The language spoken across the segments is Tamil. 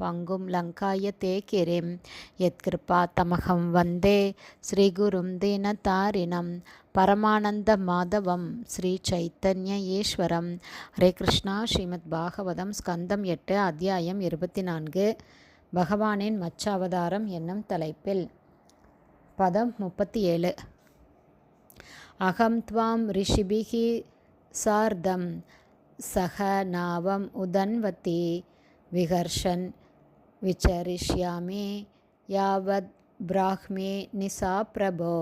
பங்கும் லங்காய தே கிரிம் யத்கிருபா தமகம் வந்தே ஸ்ரீகுரும் தீனதாரிணம் பரமானந்த மாதவம் ஸ்ரீ சைத்தன்ய ஈஸ்வரம். ஹரே கிருஷ்ணா ஸ்ரீமத் பாகவதம் ஸ்கந்தம் எட்டு அத்தியாயம் இருபத்தி நான்கு பகவானின் மச்சாவதாரம் என்னும் தலைப்பில். பதம் முப்பத்தி ஏழு அகம் துவாம் ரிஷிபிகி சார்தம் சக நாவம் உதன்வதி விகர்ஷன் விசரிஷ்யாமி யாவத் பிராஹ்மி நிசா பிரபோ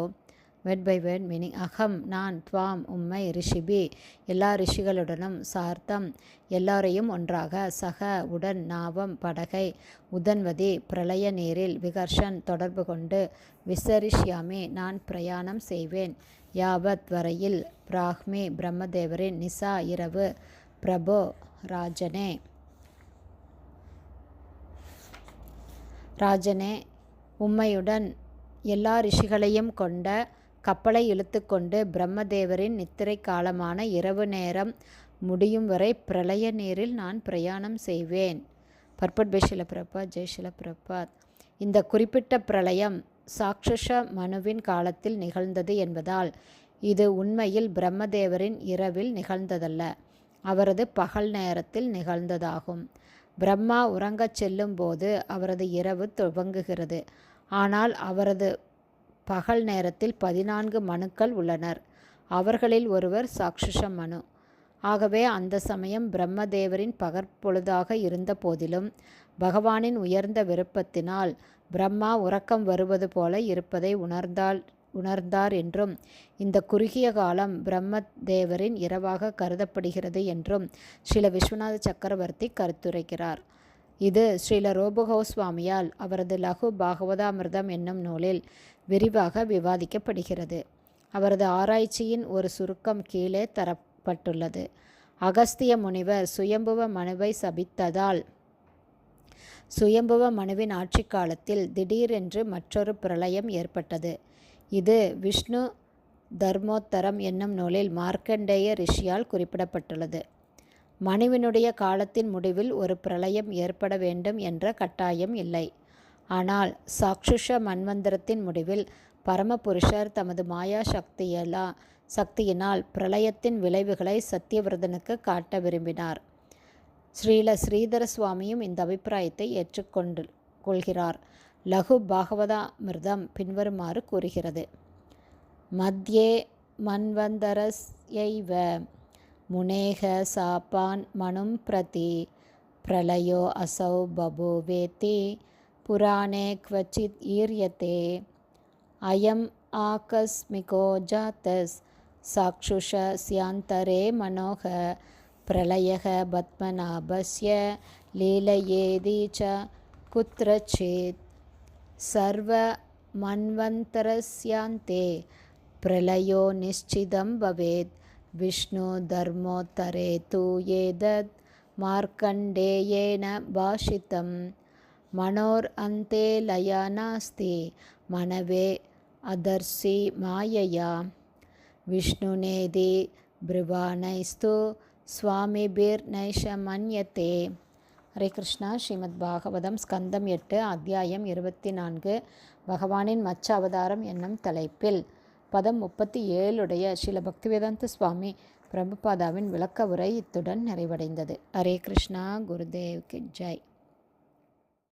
வெட் பை வெட் மீனிங் அகம் நான் துவாம் உம்மை ரிஷிபி எல்லா ரிஷிகளுடனும் சார்த்தம் எல்லாரையும் ஒன்றாக சக உடன் நாவம் படகை உதன்வதி பிரளய நீரில் விகர்ஷன் தொடர்பு கொண்டு விசரிஷ்யாமி நான் பிரயாணம் செய்வேன். யாவத் வரையில் பிராஹ்மி பிரம்மதேவரின் நிசா இரவு பிரபோ ராஜனே. ராஜனே உம்மையுடன் எல்லா ரிஷிகளையும் கொண்ட கப்பலை இழுத்துக்கொண்டு பிரம்மதேவரின் நித்திரை காலமான இரவு நேரம் முடியும் வரை பிரளய நீரில் நான் பிரயாணம் செய்வேன். பர்பட் பேஷில பிரபாத் ஜெய்ஷில பிரபாத் இந்த குறிப்பிட்ட பிரளயம் சாக்ஷஷ மனுவின் காலத்தில் நிகழ்ந்தது என்பதால் இது உண்மையில் பிரம்மதேவரின் இரவில் நிகழ்ந்ததல்ல. அவரது பகல் நேரத்தில் நிகழ்ந்ததாகும். பிரம்மா உறங்கச் செல்லும் போது அவரது இரவு துவங்குகிறது. ஆனால் அவரது பகல் நேரத்தில் பதினான்கு மனுக்கள் உள்ளனர். அவர்களில் ஒருவர் சாக்ஷுஷ மனு. ஆகவே அந்த சமயம் பிரம்மதேவரின் பகற்பொழுதாக இருந்த போதிலும் பகவானின் உயர்ந்த விருப்பத்தினால் பிரம்மா உறக்கம் வருவது போல இருப்பதை உணர்ந்தால் உணர்ந்தார் என்றும் இந்த குறுகிய காலம் பிரம்மதேவரின் இரவாக கருதப்படுகிறது என்றும் ஸ்ரீல விஸ்வநாத சக்கரவர்த்தி கருத்துரைக்கிறார். இது ஸ்ரீல ரோபகோஸ்வாமியால் அவரது லகு பாகவதாமிர்தம் என்னும் நூலில் விரிவாக விவாதிக்கப்படுகிறது. அவரது ஆராய்ச்சியின் ஒரு சுருக்கம் கீழே தரப்பட்டுள்ளது. அகஸ்திய முனிவர் சுயம்புவ மனுவை சபித்ததால் சுயம்புவ மனுவின் ஆட்சி காலத்தில் திடீரென்று மற்றொரு பிரளயம் ஏற்பட்டது. இது விஷ்ணு தர்மோத்தரம் என்னும் நூலில் மார்க்கண்டேய ரிஷியால் குறிப்பிடப்பட்டுள்ளது. மனுவினுடைய காலத்தின் முடிவில் ஒரு பிரளயம் ஏற்பட வேண்டும் என்ற கட்டாயம் இல்லை. ஆனால் சாக்ஷுஷ மன்வந்திரத்தின் முடிவில் பரமபுருஷர் தமது மாயா சக்தியலா சக்தியினால் பிரளயத்தின் விளைவுகளை சத்தியவிரதனுக்கு காட்ட விரும்பினார். ஸ்ரீல ஸ்ரீதர சுவாமியும் இந்த அபிப்பிராயத்தை ஏற்றுக்கொண்டு கொள்கிறார். லகு பாகவதாமிர்தம் பின்வருமாறு கூறுகிறது மத்தியே மன்வந்தரஸ்யைவ முனேக சாப்பான் மனும் பிரதி பிரளயோ அசௌ பபுவேதி புராணே क्वचित् ஈரியத்தே அயம் ஆகஸ்மிகோ ஜாத்தஸ் சாக்ஷுஷ ஸ்யாந்தரே மனோக பிரளயக பத்மநாபஸ்ய லீலயேதி ச குத்திரச்சித் सर्वमन्वन्तरस्यान्ते प्रलयो निश्चितं भवेत्। विष्णुधर्मोत्तरे तु एतत् मार्कण्डेयेन भाषितं मनोरन्ते लया नास्ति मनवे अदर्शि मायया। विष्णुनेदि ब्रुवाणैस्तु स्वामिभिर्नैष मन्यते। ஹரே கிருஷ்ணா. ஸ்ரீமத் பாகவதம் ஸ்கந்தம் எட்டு அத்தியாயம் இருபத்தி நான்கு பகவானின் மச்ச அவதாரம் என்னும் தலைப்பில் பதம் முப்பத்தி ஏழுடைய ஸ்ரீல பக்திவேதாந்த சுவாமி பிரபுபாதாவின் விளக்க உரை இத்துடன் நிறைவடைந்தது. ஹரே கிருஷ்ணா. குருதேவ் கி ஜெய்.